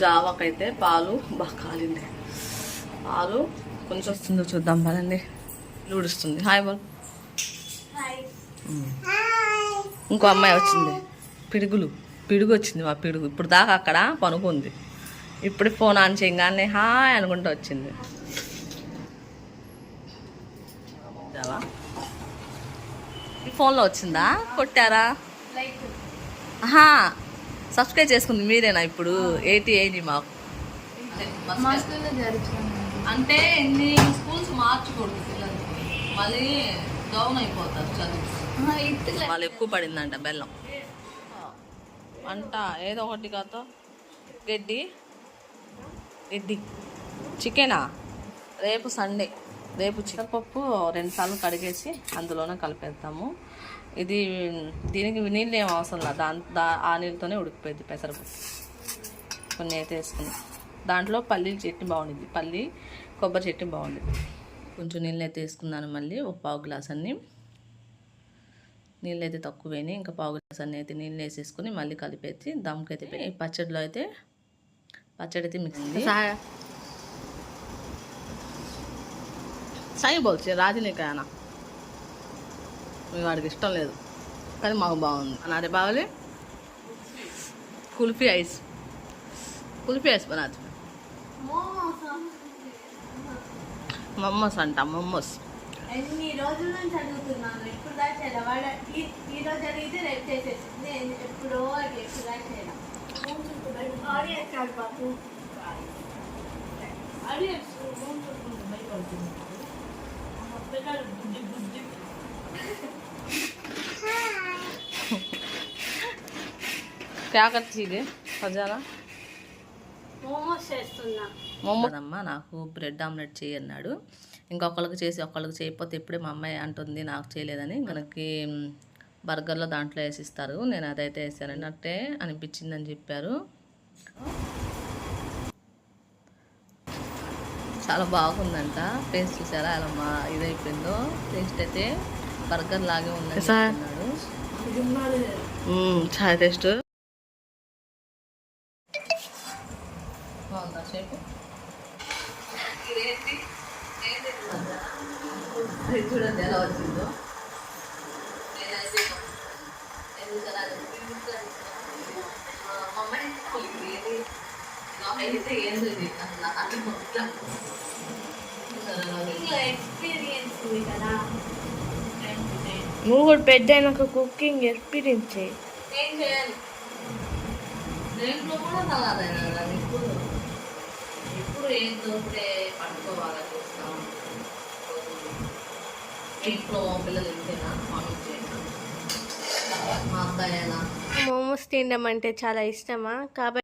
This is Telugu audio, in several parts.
జావాకైతే పాలు బాగా కాలింది. పాలు కొంచెం వస్తుందో చూద్దాం పదండి. లూడుస్తుంది హాయ్ బోల్ ఇంకో అమ్మాయి వచ్చింది. పిడుగులు. పిడుగు వచ్చింది మా పిడుగు. ఇప్పుడు దాకా అక్కడ పనుకుంది ఇప్పుడు ఫోన్ ఆన్ చేయగానే హాయ్ అనుకుంటూ వచ్చింది. ఫోన్లో వచ్చిందా? కొట్టారా? ఆహా. సబ్స్క్రైబ్ చేసుకుంది మీరేనా ఇప్పుడు? ఎయిటీ ఎయిటీ మాకు? అంటే ఎన్ని స్కూల్స్ మార్చకూడదు పిల్లలు మళ్ళీ డౌన్ అయిపోతారు చదువు. వాళ్ళు ఎక్కువ పడిందంట బెల్లం. అంట ఏదో ఒకటి కాతో గడ్డి. గడ్డి. చికెనా? రేపు సండే. రేపు చిక్కపప్పు రెండుసార్లు కడిగేసి అందులోనే కలిపేద్దాము. ఇది దీనికి నీళ్ళు ఏం అవసరం లేదు. దాని దా ఆ నీళ్ళతోనే ఉడికిపోయింది పెసరపప్పు. కొన్ని అయితే వేసుకుని. దాంట్లో పల్లీల చట్నీ బాగుండిద్ది. పల్లి కొబ్బరి చట్నీ బాగుండిద్ది. కొంచెం నీళ్ళు అయితే వేసుకున్నాను మళ్ళీ. ఒక పావు గ్లాస్ అన్ని. నీళ్ళు అయితే తక్కువైనాయి. ఇంకా పావు గ్లాస్ అన్ని అయితే నీళ్ళు వేసేసుకొని మళ్ళీ కలిపేసి దమ్కి అయితే పచ్చడిలో అయితే పచ్చడి అయితే మిక్స్ ఉంది సాయి బోల్చి రాజీని కాయనా మీ వాడికి ఇష్టం లేదు. కానీ మాకు బాగుంది. నాదే బాగాలి కుల్ఫీ ఐస్. కుల్ఫీ ఐస్ బనాది మమ్మోస్ అంట మమ్మోస్. ఎన్ని రోజుల నుంచి అడుగుతున్నాను. ఇప్పుడు దాకా చేయలే వాడు ఈ- ఈ రోజు అడిగితే రేపు చేసేసి నేను ఎప్పుడో అది ఎప్పుడు దాకా చేయలే ఆడియన్స్. క్యా కర్తీగే ఖజానా? మోమోస్ చేస్తున్నా. నాకు బ్రెడ్ ఆమ్లెట్ చేయి అన్నాడు. ఇంకొకళ్ళకి చేసి ఒకళ్ళకి చేయకపోతే ఇప్పుడే మా అమ్మాయి అంటుంది నాకు చేయలేదని. మనకి బర్గర్లో దాంట్లో వేసిస్తారు. నేను అదైతే వేసానండి అంటే అనిపించిందని చెప్పారు. చాలా బాగుందంట. టేస్ట్ చూసారా? అలా మా ఇదైపోయిందో. టేస్ట్ అయితే బర్గర్ లాగే అన్నాడు చాలా టేస్ట్. బాగుందా షేపు? చూడండి ఎలా వచ్చిందో నేనైతే ఎందుకలా మా అమ్మాయి చెప్పుకోలేదు ఏది అయితే ఏంది ఇది అసలు నాకు అర్థం కావట్లా. చూసారా ఎక్స్పీరియన్స్ ఉంది కదా. నువ్వు కూడా పెద్ద అయినాక కుకింగ్ ఎక్స్పీరియన్స్ చేయి. ఏం చేయాలి? దేంట్లో కూడా తలాదైనా కదా. ఇప్పుడు ఇప్పుడు ఏం దొరికితే పట్టుకోవాలా చూస్తాం. ఇంట్లో పిల్లలు ఇంతేనా మనం చేయనా మా అబ్బాయి ఎలా? మోమోస్ తినడం అంటే చాలా ఇష్టమా? కాబట్టి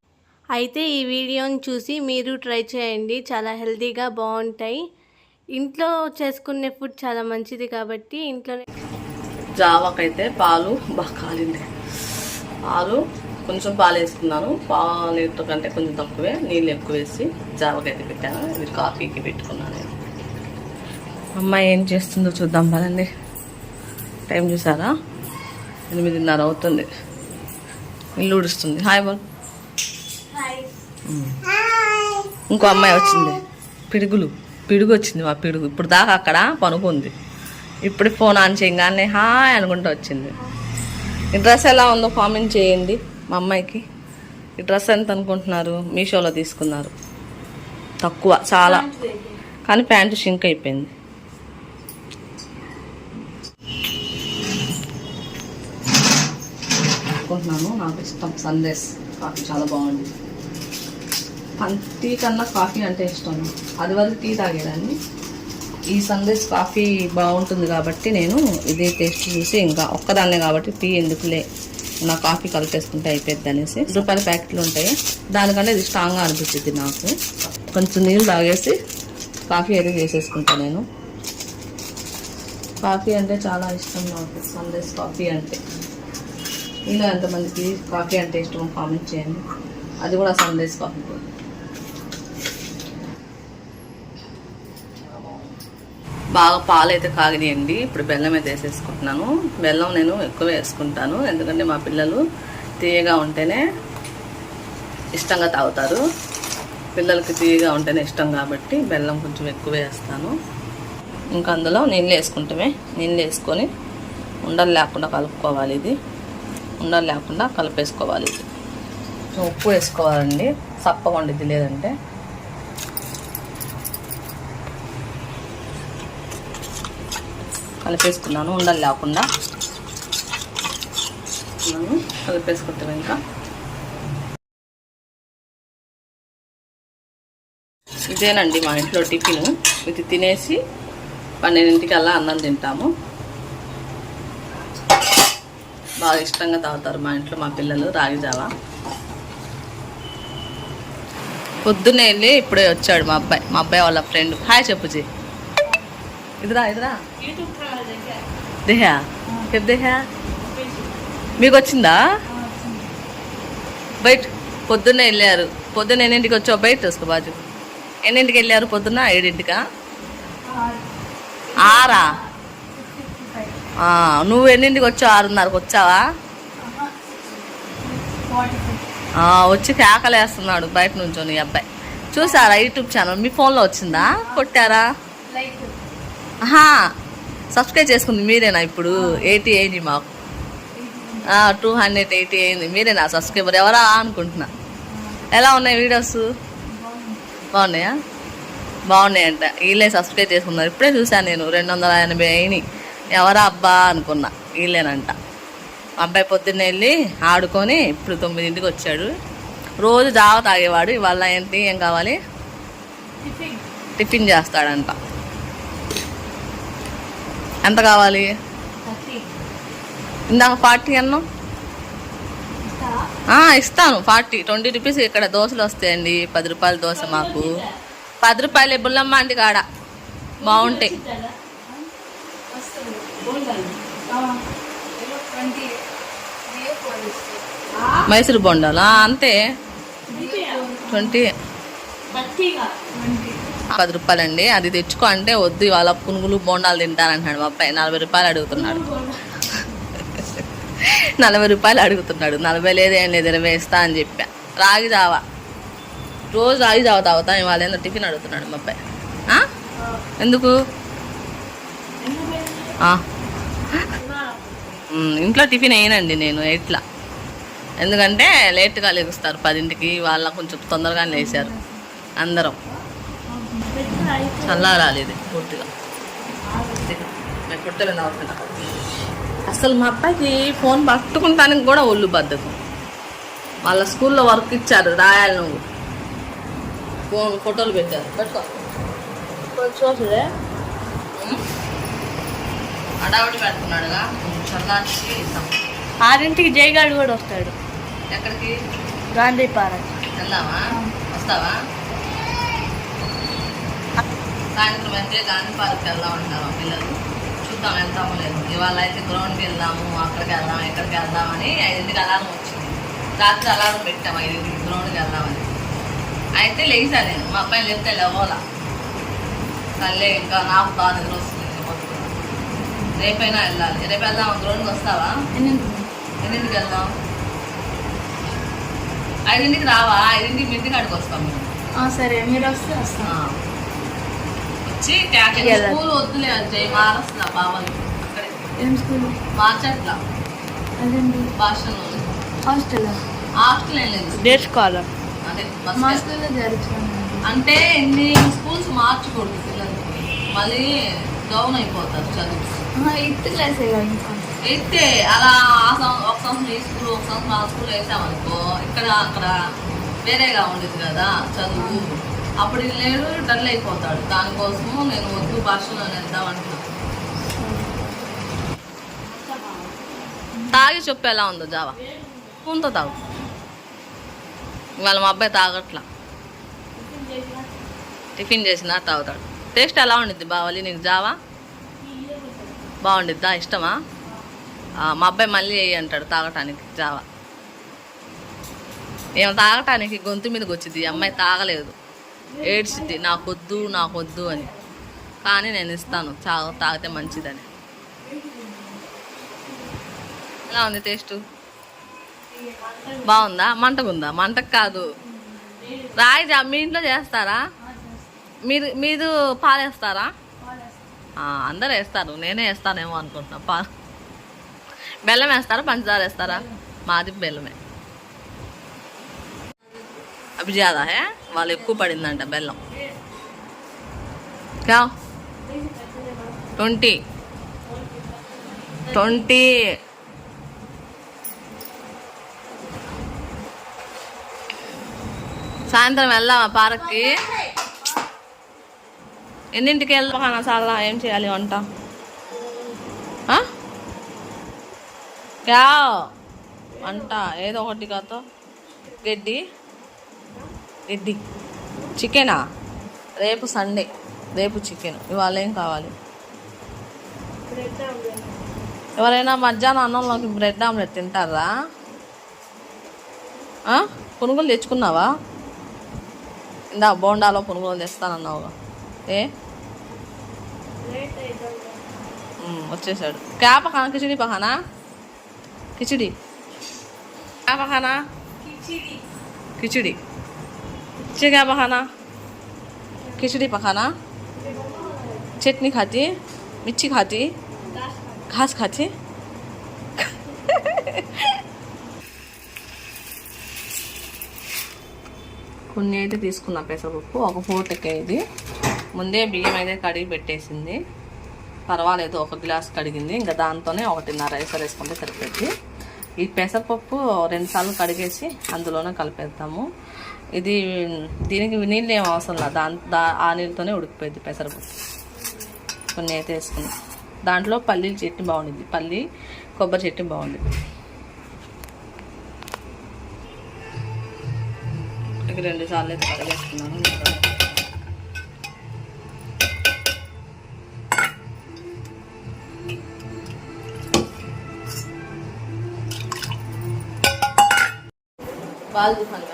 అయితే ఈ వీడియోని చూసి మీరు ట్రై చేయండి. చాలా హెల్తీగా బాగుంటాయి. ఇంట్లో చేసుకునే ఫుడ్ చాలా మంచిది కాబట్టి ఇంట్లోనే జావాకైతే పాలు బాగా కాలింది. పాలు కొంచెం పాలు వేసుకున్నాను పాలు కంటే కొంచెం తక్కువే. నీళ్ళు ఎక్కువ వేసి జావకైతే పెట్టాను. ఇది కాఫీకి పెట్టుకున్నాను నేను. అమ్మాయి ఏం చేస్తుందో చూద్దాం పదండి. టైం చూసారా? ఎనిమిదిన్నర అవుతుంది. ఇల్లు ఊడుస్తుంది. హాయ్ బాబు ఇంకో అమ్మాయి వచ్చింది. పిడుగులు. పిడుగు వచ్చింది మా పిడుగు. ఇప్పుడు దాకా అక్కడ పనుకుంది ఇప్పుడు ఫోన్ ఆన్ చేయగానే హాయ్ అనుకుంటూ వచ్చింది. ఈ డ్రెస్ ఎలా ఉందో కామెంట్ చేయండి మా అమ్మాయికి. ఈ డ్రెస్ ఎంత అనుకుంటున్నారు? మీషోలో తీసుకున్నారు. తక్కువ చాలా. కానీ ప్యాంటు షింక్ అయిపోయింది. అనుకుంటున్నాను. నాకు ఇష్టం. సందేశ్ చాలా బాగుంది. టీ కన్నా కాఫీ అంటే ఇష్టం. అది వరకు టీ తాగేదాన్ని. ఈ సందేశ్ కాఫీ బాగుంటుంది కాబట్టి నేను ఇది టేస్ట్ చూసి ఇంకా ఒక్కదాన్నే కాబట్టి టీ ఎందుకులే? నా కాఫీ కలిపేసుకుంటే అయిపోద్ది అనేసి రూపాయల ప్యాకెట్లు ఉంటాయి. దానికంటే ఇది స్ట్రాంగ్గా అనిపిస్తుంది నాకు. కొంచెం నీళ్ళు తాగేసి కాఫీ అయితే చేసేసుకుంటాను నేను. కాఫీ అంటే చాలా ఇష్టం నాకు. సందేశ్ కాఫీ అంటే. ఇలా ఎంతమందికి కాఫీ అంటే ఇష్టమో కామెంట్ చేయండి. అది కూడా సందేశ్ కాఫీ. కూడా బాగా పాలు అయితే కాగినాయండి. ఇప్పుడు బెల్లం అయితే వేసేసుకుంటున్నాను. బెల్లం నేను ఎక్కువ వేసుకుంటాను. ఎందుకంటే మా పిల్లలు తీయగా ఉంటేనే ఇష్టంగా తాగుతారు. పిల్లలకి తీయగా ఉంటేనే ఇష్టం కాబట్టి బెల్లం కొంచెం ఎక్కువ వేస్తాను. ఇంకా అందులో నీళ్ళు వేసుకుంటామే. నీళ్ళు వేసుకొని ఉండలు లేకుండా కలుపుకోవాలి ఇది. ఉండలు లేకుండా కలిపేసుకోవాలి ఇది. ఉప్పు వేసుకోవాలండి. సప్ప ఉండిద్ది లేదంటే. కలిపేసుకున్నాను ఉండలు లేకుండా. కలిపేసుకుంటాం ఇంకా. ఇదేనండి మా ఇంట్లో టిఫిన్. ఇది తినేసి పన్నెండింటికి అలా అన్నం తింటాము. బాగా ఇష్టంగా తాగుతారు మా ఇంట్లో మా పిల్లలు రాగి జావా. పొద్దున్నే వెళ్ళి ఇప్పుడే వచ్చాడు మా అబ్బాయి మా అబ్బాయి వాళ్ళ ఫ్రెండ్. హాయ్ చెప్పుజీ ఇదిరా ఇదిరా. దేహా? చెప్పు దేహా? మీకు వచ్చిందా. బయట పొద్దున్నే వెళ్ళారు. పొద్దున్న ఎన్నింటికి వచ్చావు? బయట చూసుకో బాజు. ఎన్నింటికి వెళ్ళారు పొద్దున్న? ఏడింటికా? ఆరా. నువ్వు ఎన్నింటికి వచ్చావు? ఆరున్నరకు వచ్చావా? వచ్చి కేకలేస్తున్నాడు బయట నుంచో నీ అబ్బాయి. చూసారా యూట్యూబ్ ఛానల్? మీ ఫోన్లో వచ్చిందా? కొట్టారా? సబ్స్క్రైబ్ చేసుకుంది మీరేనా ఇప్పుడు? ఎయిటీ అయింది మాకు. టూ హండ్రెడ్ ఎయిటీ అయింది. మీరేనా సబ్స్క్రైబర్ ఎవరా అనుకుంటున్నా. ఎలా ఉన్నాయి వీడియోస్? బాగున్నాయా? బాగున్నాయంట. వీళ్ళే సబ్స్క్రైబ్ చేసుకున్నారు. ఇప్పుడే చూశాను నేను. రెండు వందల ఎనభై అయినాయి. ఎవరా అబ్బా అనుకున్నా. వీళ్ళేనంట. అబ్బాయి పొద్దున్నే వెళ్ళి ఆడుకొని ఇప్పుడు తొమ్మిదింటికి వచ్చాడు. రోజు జావ తాగేవాడు. ఇవాళ ఏంటి? ఏం కావాలి? టిఫిన్ చేస్తాడంట. ఎంత కావాలి? ఇందాక ఫార్టీ అన్నాం ఇస్తాను. ఫార్టీ. ట్వంటీ రూపీస్ ఇక్కడ దోశలు వస్తాయండి. పది రూపాయల దోశ మాకు. పది రూపాయలు బుల్లమ్మ అంటి కాడ. బాగుంటాయి. మైసూరు బొండాలు? అంతే. ట్వంటీ. పది రూపాయలండి. అది తెచ్చుకో అంటే వద్దు ఇవాళ పునుగులు బోండాలు తింటానంటున్నాడు మా అబ్బాయి. నలభై రూపాయలు అడుగుతున్నాడు. నలభై రూపాయలు అడుగుతున్నాడు. నలభై లేదేం లేదు ఇరవై ఇస్తా అని చెప్పా. రాగి జావా. రోజు రాగి జావా తాగుతా ఇవాళ ఏందో టిఫిన్ అడుగుతున్నాడు మా అబ్బాయి. ఎందుకు? ఇంట్లో టిఫిన్ వేయనండి నేను ఎట్లా? ఎందుకంటే లేట్గా లెగుస్తారు పదింటికి వాళ్ళ కొంచెం తొందరగానే లేచారు అందరం. చల్లారాలి ఇది పూర్తిగా నవ్వుతున్నా అసలు మా అబ్బాయికి ఫోన్ పట్టుకుంటానికి కూడా ఒళ్ళు బద్దకం. వాళ్ళ స్కూల్లో వర్క్ ఇచ్చారు రాయాలి నువ్వు. ఫోన్ ఫోటోలు పెట్టారు. పెట్టుకో. అడావిడి పెడుతున్నాడుగా. ఆరింటికి జయగాడు కూడా వస్తాడు. ఎక్కడికి? గాంధీ పార్క్. వెళ్దామా? వస్తావా? సాయంత్రం అయితే గాంధీ పార్క్ వెళ్దాం అంటారు మా పిల్లలు. చూద్దాం వెళ్తామో లేదు. ఇవాళ అయితే గ్రౌండ్కి వెళ్దాము అక్కడికి వెళ్దాం ఎక్కడికి వెళ్దామని ఐదింటికి అలారం వచ్చింది. రాత్రి అలారం పెట్టాము ఐదింటికి గ్రౌండ్కి వెళ్దామని. అయితే లేచా నేను. మా అబ్బాయిని లేపితే లేవోలా. సర్లే ఇంకా నాకు బాగా నిద్ర వస్తుంది. రేపైనా వెళ్ళాలి. రేపు వెళ్దాం గ్రౌండ్కి వస్తావా? ఎన్నింటికి వెళ్దాం. ఐదింటికి రావా? ఐదింటికి మీ ఇంటికి అడిగి వస్తాం మేము. సరే. మీరు వస్తే వస్తాం. వచ్చి. స్కూల్ వద్దులే అజయ్ బావాలి అక్కడే ఏం స్కూల్? మార్చట్లా. అదండి భాషలో హాస్టల్? హాస్టల్ ఏం లేదు. Day scholar. అదే మా స్కూల్లో జరుగుతుంది అంటే ఇన్ని స్కూల్స్ మార్చకూడదు పిల్లలకి. మళ్ళీ డౌన్ అయిపోతారు చదువు. ఎయిత్ క్లాసే అయితే అలా ఆ సం- ఒక సంవత్సరం ఈ స్కూల్ ఒక సంవత్సరం ఆ స్కూల్ వేసామనుకో ఇక్కడ అక్కడ వేరేగా ఉండేది కదా చదువు. అప్పుడు లేడు డల్ అయిపోతాడు. దానికోసము నేను వద్దు భాషలో వెళ్దాం అంటున్నాను తాగి చెప్పు ఎలా ఉందో జావా. స్పూన్తో తాగు. ఇవాళ మా అబ్బాయి తాగట్లా. టిఫిన్ చేసినా తాగుతాడు. టేస్ట్ ఎలా ఉండిద్ది బావాలి నీకు జావా? బాగుండిద్దా? ఇష్టమా? మా అబ్బాయి మళ్ళీ వేయి అంటాడు తాగటానికి జావా. ఏమో తాగటానికి గొంతు మీదకి వచ్చింది ఈ అమ్మాయి తాగలేదు. ఏడ్చింది నాకొద్దు నాకొద్దు అని. కానీ నేను ఇస్తాను చా తాగితే మంచిదని. ఎలా ఉంది టేస్ట్? బాగుందా? మంటకుందా మంటకు కాదు. రాయిజా మీ ఇంట్లో చేస్తారా? మీరు మీరు పాలేస్తారా? ఆ, అందరు వేస్తారు. నేనే వేస్తానేమో అనుకుంటున్నా. పా బెల్లం వేస్తారా? పంచదార వేస్తారా? మాది బెల్లమే. అవి జాదా హే? వాళ్ళు ఎక్కువ పడిందంట బెల్లం. క్యా ట్వంటీ. ట్వంటీ. సాయంత్రం వెళ్దామా పార్క్కి? ఎన్నింటికి వెళ్దామా? చాలా ఏం చేయాలి వంట? క్యా వంట ఏదో ఒకటి కాతో. గడ్డి. రెడ్డి చికెనా? రేపు సండే. రేపు చికెన్. ఇవాళ ఏం కావాలి? ఎవరైనా మధ్యాహ్నం అన్నంలోకి బ్రెడ్ ఆమ్లెట్ తింటారా? కొనుగోలు తెచ్చుకున్నావా? ఇందా బోండాలో కొనుగోలు తెస్తానన్నావు ఏ? వచ్చేసాడు. క్యా కిచిడి పహానా కిచిడి. క్యా కిచిడి. ये क्या पकाना खिचड़ी पकाना चटनी खाती मिर्ची खाती घास खाती కొన్ని అయితే తీసుకున్నా పెసరపప్పు ఒక పూటకే ఇది ముందే బియ్యం అయితే కడిగి పెట్టేసింది పర్వాలేదు ఒక గ్లాస్ కడిగింది ఇంకా దాంతోనే ఒకటిన్నర రైస్ వేసుకుంటే సరిపోద్ది ఈ పెసరపప్పు రెండుసార్లు కడిగేసి అందులోనే కలిపేద్దాము ఇది దీనికి నీళ్ళు ఏం అవసరం లేదు దాని దా ఆ నీళ్ళతోనే ఉడికిపోయింది పెసరపప్పు. కొన్ని అయితే వేసుకున్నాం. దాంట్లో పల్లీల చట్నీ బాగుండింది పల్లి కొబ్బరి చట్నీ బాగుంది ఇక రెండు సార్లు అయితే కడిగేసుకున్నాను బాల్ దుకాన్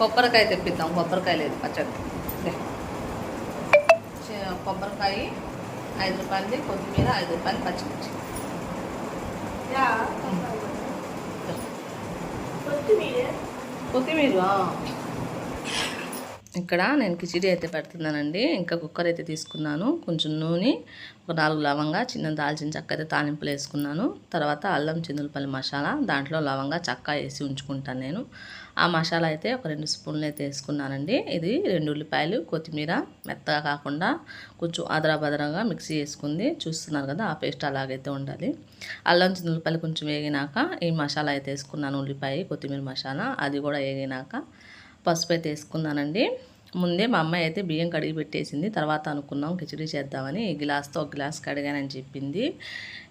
కొబ్బరికాయ తెప్పిద్దాం. కొబ్బరికాయ లేదు పచ్చడి. కొబ్బరికాయ ఐదు రూపాయలది కొత్తిమీర ఐదు రూపాయలు పచ్చిమిర్చి. కొత్తిమీర? ఇక్కడ నేను కిచిడి అయితే పెడుతున్నానండి. ఇంకా కుక్కర్ అయితే తీసుకున్నాను. కొంచెం నూనె ఒక నాలుగు లవంగా చిన్న దాల్చిన చెక్క అయితే తాలింపులు వేసుకున్నాను. తర్వాత అల్లం చిందులపల్లి మసాలా దాంట్లో లవంగా చెక్క వేసి ఉంచుకుంటాను నేను. ఆ మసాలా అయితే ఒక రెండు స్పూన్లు అయితే వేసుకున్నానండి. ఇది రెండు ఉల్లిపాయలు కొత్తిమీర మెత్తగా కాకుండా కొంచెం అదరా మిక్సీ చేసుకుంది. చూస్తున్నారు కదా ఆ పేస్ట్ అలాగైతే ఉండాలి. అల్లం చిందులపల్లి కొంచెం వేగినాక ఈ మసాలా అయితే వేసుకున్నాను ఉల్లిపాయ కొత్తిమీర మసాలా అది కూడా వేగినాక పసుపు అయితే వేసుకున్నానండి. ముందే మా అమ్మాయి అయితే బియ్యం కడిగి పెట్టేసింది. తర్వాత అనుకున్నాం కిచడీ చేద్దామని. ఈ గ్లాస్తో ఒక గ్లాస్ కడిగానని చెప్పింది.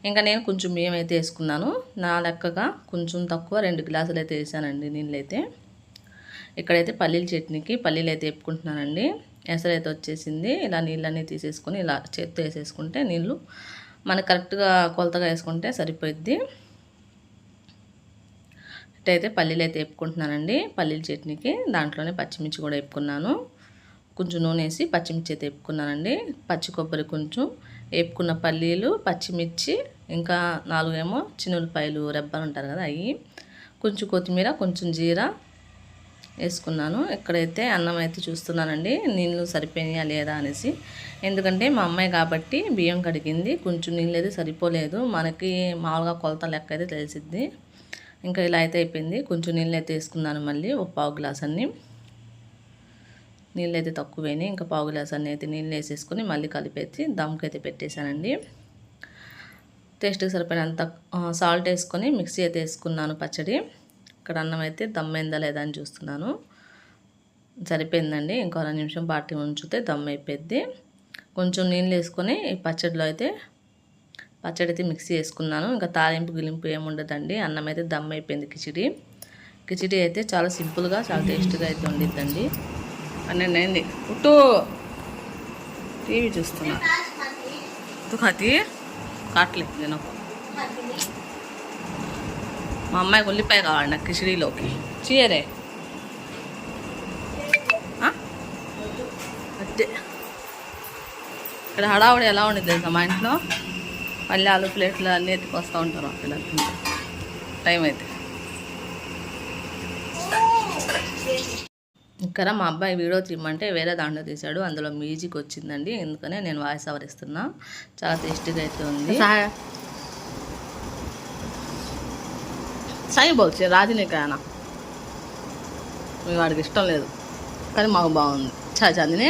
ఇంకా నేను కొంచెం బియ్యం అయితే వేసుకున్నాను. నా లెక్కగా కొంచెం తక్కువ రెండు గ్లాసులు అయితే వేసానండి నీళ్ళైతే. ఇక్కడైతే పల్లీల చట్నీకి పల్లీలు అయితే వేపుకుంటున్నానండి. ఎసరైతే వచ్చేసింది. ఇలా నీళ్ళన్నీ తీసేసుకొని ఇలా చేత్తో వేసేసుకుంటే నీళ్ళు మనకు కరెక్ట్గా కొలతగా వేసుకుంటే సరిపోయిద్ది. ఇటైతే పల్లీలు అయితే వేపుకుంటున్నానండి. పల్లీల చట్నీకి దాంట్లోనే పచ్చిమిర్చి కూడా వేపుకున్నాను. కొంచెం నూనె వేసి పచ్చిమిర్చి అయితే వేపుకున్నానండి. పచ్చి కొబ్బరి కొంచెం వేపుకున్న పల్లీలు పచ్చిమిర్చి ఇంకా నాలుగేమో చిన్నులపాయలు రెబ్బలు ఉంటారు కదా అవి కొంచెం కొత్తిమీర కొంచెం జీరా వేసుకున్నాను. ఇక్కడైతే అన్నం అయితే చూస్తున్నానండి నీళ్ళు సరిపోయినాయా లేదా అనేసి. ఎందుకంటే మా అమ్మాయి కాబట్టి బియ్యం కడిగింది. కొంచెం నీళ్ళు అయితే సరిపోలేదు. మనకి మామూలుగా కొలత లెక్క అయితే తెలిసిద్ది. ఇంకా ఇలా అయితే అయిపోయింది. కొంచెం నీళ్ళు అయితే వేసుకున్నాను మళ్ళీ. ఒక పావు గ్లాస్ అన్ని. నీళ్ళు అయితే తక్కువైనాయి. ఇంకా పావు గ్లాస్ అన్ని అయితే నీళ్ళు వేసేసుకొని మళ్ళీ కలిపేసి దమ్కి అయితే పెట్టేశానండి. టేస్ట్కి సరిపోయినంత సాల్ట్ వేసుకొని మిక్సీ అయితే వేసుకున్నాను పచ్చడి. ఇక్కడ అన్నం అయితే దమ్మైందా లేదా అని చూస్తున్నాను. సరిపోయిందండి. ఇంకో నిమిషం పాటి ఉంచితే దమ్ అయిపోద్ది కొంచెం నీళ్ళు వేసుకొని ఈ పచ్చడిలో అయితే పచ్చడి అయితే మిక్సీ వేసుకున్నాను ఇంకా తాలింపు గిలింపు ఏముండదండి అన్నం అయితే దమ్ అయిపోయింది కిచిడి. కిచిడి అయితే చాలా సింపుల్గా చాలా టేస్ట్గా అయితే ఉండిద్దండి. పన్నెండు అయింది. ఉట్టు! టీవీ చూస్తున్నా. తు కాట్లేదు కాట్లే నేను మా అమ్మాయికి ఉల్లిపాయ కావాలి నాకు కిచిడీలోకి. చీయరే. అట్టే. అదే ఇక్కడ హడావుడి ఎలా ఉండేది తెలుసా మా ఇంట్లో? మళ్ళీ ఆలు ప్లేట్లు అన్నీ ఎత్తుకొస్తూ ఉంటారు అక్కడ. టైం అయితే. ఇక్కడ మా అబ్బాయి వీడియో తీయమంటే వేరే దాంట్లో తీశాడు. అందులో మ్యూజిక్ వచ్చిందండి. ఎందుకనే నేను వాయిస్ అవర్ ఇస్తున్నా. చాలా టేస్టీగా అయితే ఉంది. సాయి బాగుంది రాజునే కాయన వాడికి ఇష్టం లేదు. కానీ మాకు బాగుంది. చా చందినే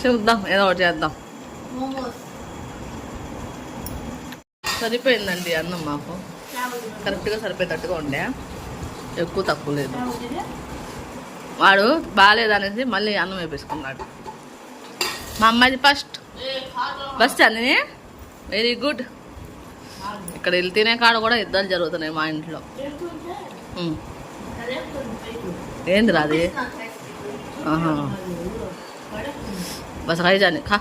చూద్దాం ఏదో ఒకటి చేద్దాం. సరిపోయిందండి అన్నం మాకు. కరెక్ట్గా సరిపోయేటట్టుగా ఉండే. ఎక్కువ తక్కువ లేదు. వాడు బాగాలేదనేసి మళ్ళీ అన్నం వేపేసుకున్నాడు. మా అమ్మాయిది ఫస్ట్. ఫస్ట్ అన్నీ వెరీ గుడ్. ఇక్కడ వెళ్ళి తినే కాడ కూడా యుద్ధాలు జరుగుతున్నాయి మా ఇంట్లో. ఏంది రాది ఆహా. బస్ ఖాయి జానే ఖా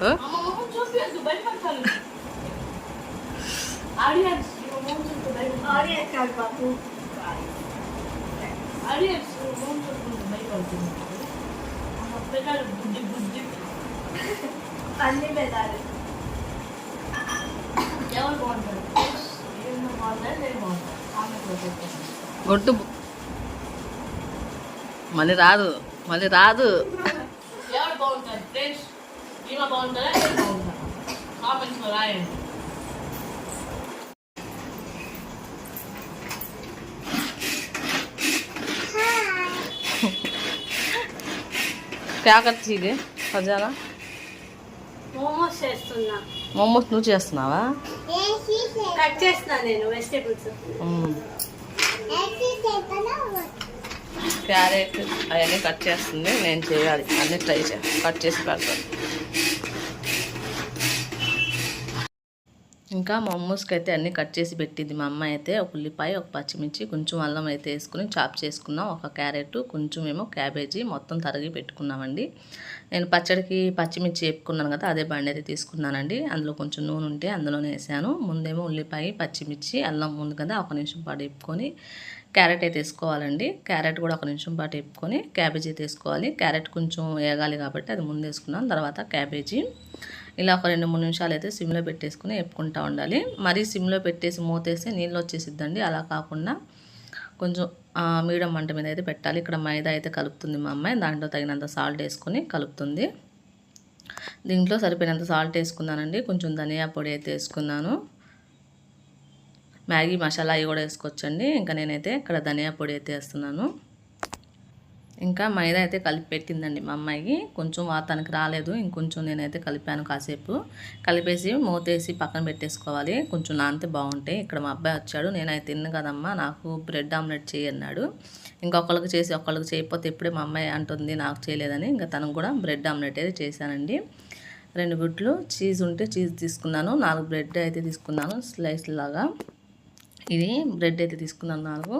ఆ? ఆడియన్స్ కాదు బాబు అన్ని పెదాలు గొట్టు మళ్ళీ రాదు మళ్ళీ రాదు. ఎవరు బాగుంటారు? ఫ్రెండ్స్ బాగుంటారా? రాయండి. ఖజానా మోమోస్ చేస్తున్నా. మోమోస్ నువ్వు చేస్తున్నావా? కట్ చేస్తున్నా నేను వెజిటేబుల్స్. క్యారెట్ అవన్నీ కట్ చేస్తుంది నేను చేయాలి. అన్నీ ట్రై చే కట్ చేసి పెడతాను ఇంకా మమ్మూస్కి అయితే అన్నీ కట్ చేసి పెట్టింది. మా అమ్మ అయితే ఒక ఉల్లిపాయ ఒక పచ్చిమిర్చి కొంచెం అల్లం అయితే వేసుకుని చాప్ చేసుకున్నాం. ఒక క్యారెట్ కొంచెం ఏమో క్యాబేజీ మొత్తం తరిగి పెట్టుకున్నామండి. నేను పచ్చడికి పచ్చిమిర్చి వేపుకున్నాను కదా అదే బండి అయితే తీసుకున్నానండి. అందులో కొంచెం నూనె ఉంటే అందులోనే వేసాను. ముందేమో ఉల్లిపాయ పచ్చిమిర్చి అల్లం ఉంది కదా ఒక నిమిషం పాటు వేపుకొని క్యారెట్ అయితే వేసుకోవాలండి క్యారెట్ కూడా ఒక నిమిషం పాటు వేపుకొని క్యాబేజీ తీసుకోవాలి. వేసుకోవాలి క్యారెట్ కొంచెం వేగాలి కాబట్టి అది ముందు వేసుకున్నాం. తర్వాత క్యాబేజీ. ఇలా ఒక రెండు మూడు నిమిషాలు అయితే సిమ్లో పెట్టేసుకుని వేపుకుంటూ ఉండాలి. మరీ సిమ్లో పెట్టేసి మూతేసి నీళ్ళు వచ్చేసిద్దండి. అలా కాకుండా కొంచెం మీడియం మంట మీద అయితే పెట్టాలి. ఇక్కడ మైదా అయితే కలుపుతుంది మా అమ్మాయి. దాంట్లో తగినంత సాల్ట్ వేసుకుని కలుపుతుంది. దీంట్లో సరిపోయినంత సాల్ట్ వేసుకున్నానండి. కొంచెం ధనియా పొడి అయితే వేసుకున్నాను. మ్యాగీ మసాలా అవి కూడా వేసుకోవచ్చండి. ఇంకా నేనైతే ఇక్కడ ధనియా పొడి అయితే వేస్తున్నాను. ఇంకా మైదా అయితే కలిపి పెట్టిందండి మా అమ్మాయికి. కొంచెం వాతానికి రాలేదు. ఇంకొంచెం నేనైతే కలిపాను కాసేపు. కలిపేసి మూతేసి పక్కన పెట్టేసుకోవాలి. కొంచెం నానితే బాగుంటాయి. ఇక్కడ మా అబ్బాయి వచ్చాడు. నేనైతే తిన్ను కదమ్మా. నాకు బ్రెడ్ ఆమ్లెట్ చేయి అన్నాడు. ఇంకొకళ్ళకి చేసి ఒకళ్ళకి చేయకపోతే ఇప్పుడే మా అమ్మాయి అంటుంది నాకు చేయలేదని. ఇంకా తనకు కూడా బ్రెడ్ ఆమ్లెట్ అయితే చేశానండి. రెండు గుడ్లు చీజ్ ఉంటే చీజ్ తీసుకున్నాను. నాలుగు బ్రెడ్ అయితే తీసుకున్నాను. స్లైస్ లాగా. ఇది బ్రెడ్ అయితే తీసుకున్నాను నాలుగు.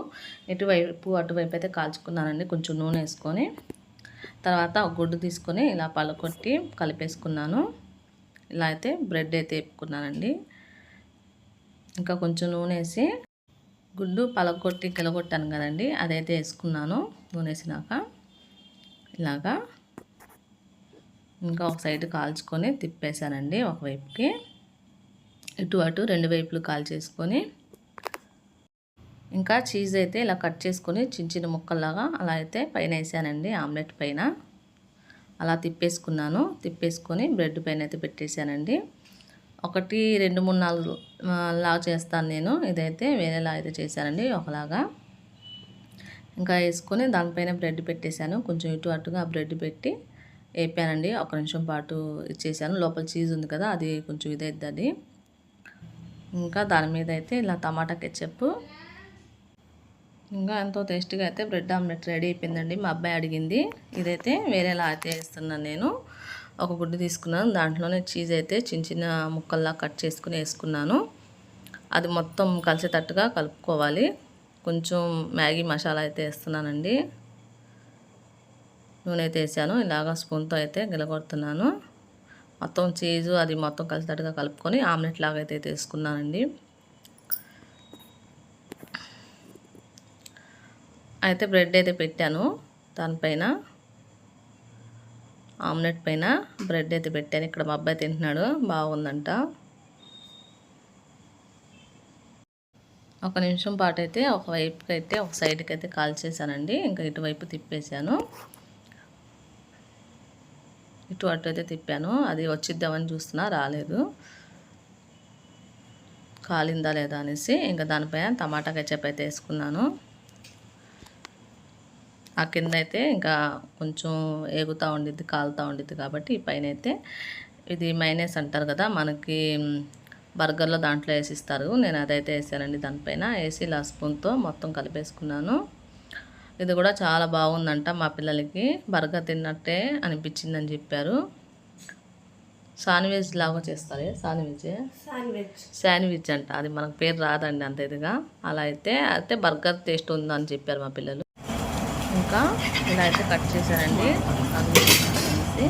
ఇటువైపు అటువైపు అయితే కాల్చుకున్నానండి. కొంచెం నూనె వేసుకొని తర్వాత గుడ్డు తీసుకొని ఇలా పలకొట్టి కలిపేసుకున్నాను. ఇలా అయితే బ్రెడ్ అయితే వేపుకున్నానండి. ఇంకా కొంచెం నూనె వేసి గుడ్డు పలకొట్టి కిలగొట్టాను కదండి అదైతే వేసుకున్నాను నూనె వేసినాక. ఇలాగా ఇంకా ఒక సైడ్ కాల్చుకొని తిప్పేశానండి ఒకవైపుకి ఇటు అటు రెండు వైపులు కాల్చేసుకొని ఇంకా చీజ్ అయితే ఇలా కట్ చేసుకొని చిన్న చిన్న ముక్కల్లాగా అలా అయితే పైన వేసానండి ఆమ్లెట్ పైన. అలా తిప్పేసుకున్నాను తిప్పేసుకొని బ్రెడ్ పైన అయితే పెట్టేశానండి ఒకటి రెండు మూడు నాలుగు లాగా చేస్తాను నేను. ఇదైతే వేరేలా అయితే చేశానండి ఒకలాగా. ఇంకా వేసుకొని దానిపైన బ్రెడ్ పెట్టేశాను. కొంచెం ఇటు అటుగా బ్రెడ్ పెట్టి వేపానండి. ఒక నిమిషం పాటు ఇచ్చేసాను. లోపల చీజ్ ఉంది కదా అది కొంచెం ఇదైద్ది ఇంకా దాని మీద అయితే ఇలా టమాటా కెచ్చప్ ఇంకా ఎంతో టేస్టీగా అయితే బ్రెడ్ ఆమ్లెట్ రెడీ అయిపోయిందండి. మా అబ్బాయి అడిగింది ఇదైతే వేరేలా అయితే వేస్తున్నాను నేను? ఒక గుడ్డు తీసుకున్నాను. దాంట్లోనే చీజ్ అయితే చిన్న చిన్న ముక్కల్లా కట్ చేసుకుని వేసుకున్నాను. అది మొత్తం కలిసేటట్టుగా కలుపుకోవాలి. కొంచెం మ్యాగీ మసాలా అయితే వేస్తున్నానండి. నూనె అయితే వేసాను. ఇలాగా స్పూన్తో అయితే గిలగొడుతున్నాను. మొత్తం చీజు అది మొత్తం కలిసేటట్టుగా కలుపుకొని ఆమ్లెట్ లాగా అయితే తీసుకున్నానండి అయితే బ్రెడ్ అయితే పెట్టాను. దానిపైన ఆమ్లెట్ పైన బ్రెడ్ అయితే పెట్టాను. ఇక్కడ మా అబ్బాయి తింటున్నాడు. బాగుందంట. ఒక నిమిషం పాటు అయితే ఒక వైపుకి అయితే ఒక సైడ్కి అయితే కాల్చేసానండి ఇంకా ఇటువైపు తిప్పేశాను. ఇటు అటు అయితే తిప్పాను. అది వచ్చిద్దామని చూస్తున్నా రాలేదు. కాలిందా లేదా అనేసి ఇంకా దానిపైన టమాటా కెచప్ అయితే వేసుకున్నాను. ఆ కింద అయితే ఇంకా కొంచెం ఏగుతూ ఉండిద్ది కాలుతూ ఉండిద్ది కాబట్టి ఈ పైన అయితే ఇది మైనస్ అంటారు కదా మనకి బర్గర్లో దాంట్లో వేసిస్తారు. నేను అదైతే వేసానండి దానిపైన. వేసి ఇలా స్పూన్తో మొత్తం కలిపేసుకున్నాను. ఇది కూడా చాలా బాగుందంట మా పిల్లలకి. బర్గర్ తిన్నట్టే అనిపించిందని చెప్పారు. శాండ్విచ్ లాగా చేస్తారు? శాండ్విచ్ శాండ్విచ్ అంట. అది మనకు పేరు రాదండి అంత ఇదిగా. అలా అయితే అయితే బర్గర్ టేస్ట్ ఉందని చెప్పారు మా పిల్లలు. ఇంకా ఇలా అయితే కట్ చేశానండి. అనేసి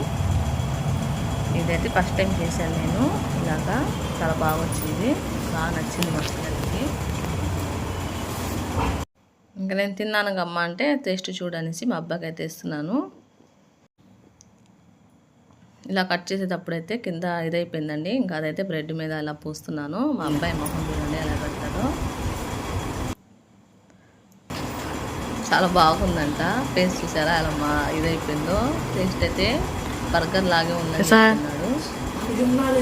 ఇదైతే ఫస్ట్ టైం చేశాను నేను. ఇలాగా చాలా బాగా వచ్చింది. బాగా నచ్చింది మా పిల్లలకి ఇంకా నేను తిన్నాను గమ్మ అంటే టేస్ట్ చూడనేసి మా అబ్బాయికి అయితే ఇస్తున్నాను. ఇలా కట్ చేసేటప్పుడు అయితే కింద ఇదైపోయిందండి. ఇంకా అదైతే బ్రెడ్ మీద ఇలా పూస్తున్నాను. మా అబ్బాయి మొహం చూడండి చాలా బాగుందంట టేస్ట్ చూసారా అలా మా ఇదైపోయిందో టేస్ట్ అయితే బర్గర్ లాగే ఉందని చెప్తున్నాడు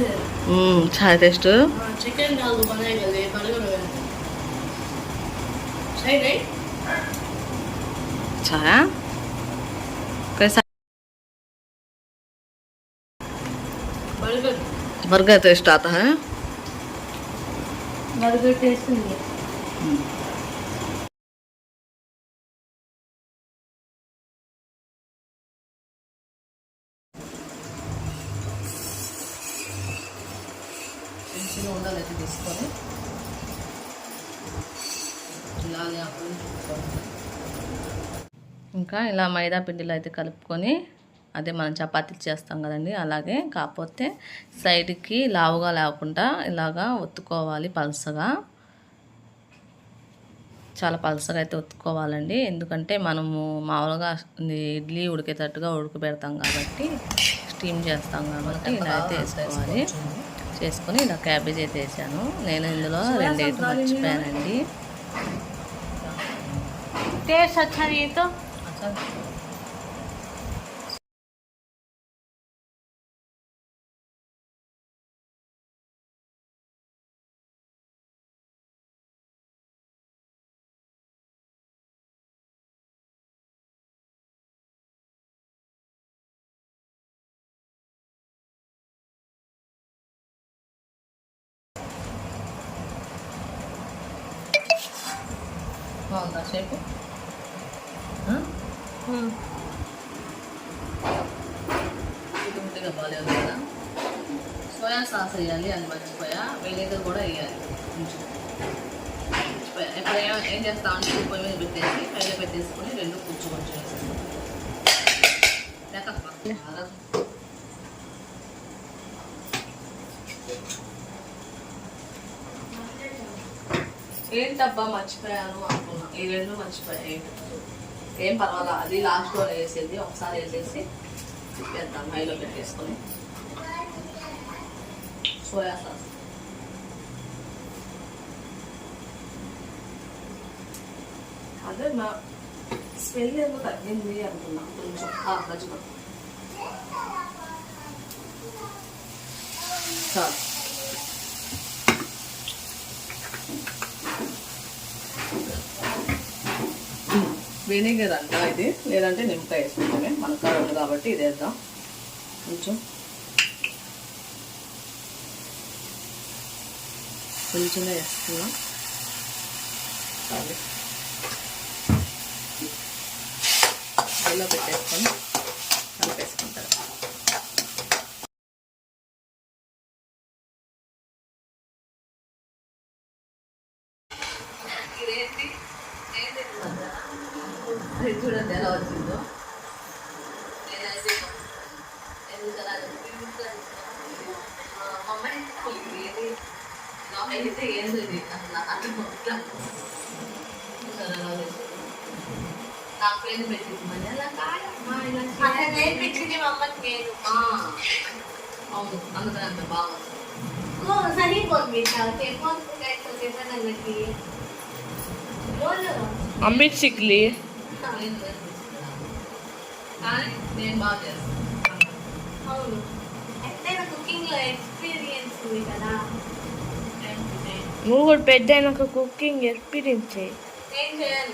చాలా టేస్ట్ चिकन डाल दो बनाएगा ले बर्गर सही नहीं చాలా कैसा बर्गर बर्गर टेस्ट आता है తీసుకొని. ఇంకా ఇలా మైదా పిండిలో అయితే కలుపుకొని అదే మనం చపాతీలు చేస్తాం కదండి అలాగే కాకపోతే సైడ్కి లావుగా లేకుండా ఇలాగా ఒత్తుకోవాలి పలసగా చాలా పలసగా అయితే ఒత్తుకోవాలండి ఎందుకంటే మనము మామూలుగా ఇడ్లీ ఉడికేటట్టుగా ఉడకబెడతాం కాబట్టి స్టీమ్ చేస్తాం కాబట్టి ఇలా అయితే వేసుకోవాలి చేసుకొని ఇలా క్యాబేజ్ అయితే వేసాను. నేను ఇందులో రెండేటు మర్చిపోయానండి. టేస్ట్ అచ్చా సాస్ వేయాలి అది మర్చిపోయా. వెనిగర్ కూడా వేయాలి. కొంచెం. మర్చిపోయా ఇప్పుడు ఏం చేస్తా అంటే ఇది పొయ్యి మీద పెట్టేసి పైన పెట్టేసుకొని రెండు కొంచెం కొంచెం వేసేస్తాం ఏంటబ్బా మర్చిపోయాను అనుకున్నా. ఈ రెండు మర్చిపోయా ఏం పర్వాలా? అది లాస్ట్లో వేసేది ఒకసారి వేసేసి తిప్పేద్దాం హైలో పెట్టేసుకొని. సోయా సాస్ అదే మా స్మెల్ ఏమో తగ్గింది అనుకున్నా కొంచెం ఆ గజమ చాలు వెనిగర్ అంట ఇది. లేదంటే నిమ్మకాయ వేసుకుంటామే. మన కాబట్టి ఇది వేద్దాం కొంచెం. కొంచెంగా వేసుకున్నాం చాలు ఇలా పెట్టేసుకొని కలిపేసుకుంటారు ఏది అయితే ఏంది ఇది అసలు అది మొత్తం సరే అలా చేసి. నాకు పేరు పెట్టింది మరి అలా కాదమ్మా ఇలా అక్కడ చేయాలి. నేర్పించింది మా అమ్మకి నేను ఆ, అవును అందుకని అంత బాగా ఓ సరిపోతుంది టెఫోన్ చెప్పడానికి రోజు అమిత్ సిక్లీ నేను నేర్పిస్తున్నా. కానీ నేను బాగా చేస్తాను అవును ఎంతైనా కుకింగ్లో ఎక్స్పీరియన్స్ ఉంది కదా నువ్వు కూడా పెద్ద అయినాక కుకింగ్ ఎక్స్పీరియన్స్ చేయి నేను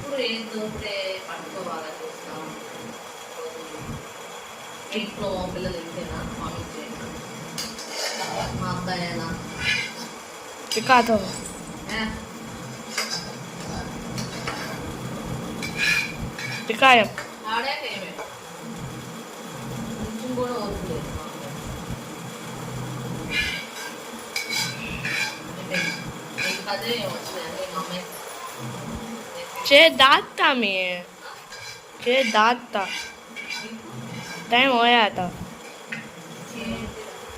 కదా ఏం దొరికితే పట్టుకోవాలని చూస్తాం. ఇంట్లో పిల్లలు आपका रहना दिखा दो दिखाया चे दाता में चे दाता टाइम हो गया था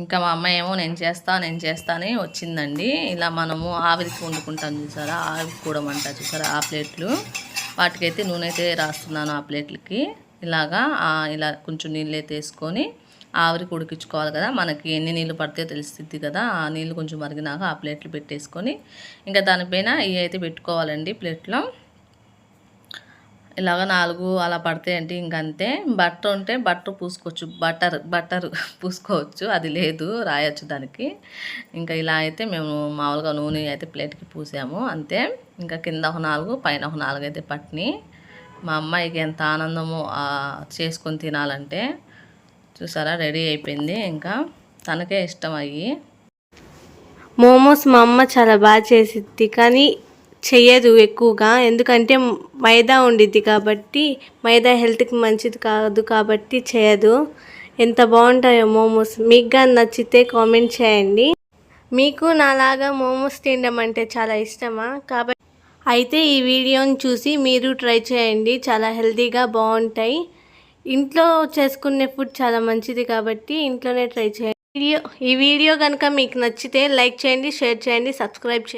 ఇంకా మా అమ్మాయి ఏమో నేను చేస్తా నేను చేస్తానే వచ్చిందండి. ఇలా మనము ఆవిరికి వండుకుంటాం చూసారా? ఆవిరి కూడా చూసారా? ఆ ప్లేట్లు. వాటికైతే నూనె అయితే రాస్తున్నాను ఆ ప్లేట్లకి. ఇలాగా ఇలా కొంచెం నీళ్ళు అయితే వేసుకొని ఆవిరికి ఉడికించుకోవాలి కదా. మనకి ఎన్ని నీళ్ళు పడితే తెలుస్తుంది కదా. ఆ నీళ్ళు కొంచెం మరిగినాక ఆ ప్లేట్లు పెట్టేసుకొని ఇంకా దానిపైన ఇవి అయితే పెట్టుకోవాలండి ప్లేట్లో. ఇలాగ నాలుగు అలా పడతాయంటే ఇంకంతే. బట్టర్ ఉంటే బట్టర్ పూసుకోవచ్చు. బటర్ బటర్ పూసుకోవచ్చు. అది లేదు రాయొచ్చు దానికి. ఇంకా ఇలా అయితే మేము మామూలుగా నూనె అయితే ప్లేట్కి పూసాము. అంతే. ఇంకా కింద ఒక నాలుగు పైన ఒక నాలుగు అయితే పట్టినాయి మా అమ్మాయికి ఎంత ఆనందమో చేసుకొని తినాలంటే. చూసారా? రెడీ అయిపోయింది. ఇంకా తనకే ఇష్టం అయ్యి. మోమోస్ మా అమ్మ చాలా బాగా చేసిద్ది. కానీ చేయదు ఎక్కువగా. ఎందుకంటే మైదా ఉండిద్ది కాబట్టి మైదా హెల్త్కి మంచిది కాదు కాబట్టి చేయదు ఎంత బాగుంటాయో మోమోస్. మీకు కానీ నచ్చితే కామెంట్ చేయండి. మీకు నాలాగా మోమోస్ తినడం అంటే చాలా ఇష్టమా? కాబట్టి అయితే ఈ వీడియోని చూసి మీరు ట్రై చేయండి. చాలా హెల్తీగా బాగుంటాయి. ఇంట్లో చేసుకునే ఫుడ్ చాలా మంచిది కాబట్టి ఇంట్లోనే ట్రై చేయండి. వీడియో ఈ వీడియో కనుక మీకు నచ్చితే లైక్ చేయండి షేర్ చేయండి సబ్స్క్రైబ్ చేయండి.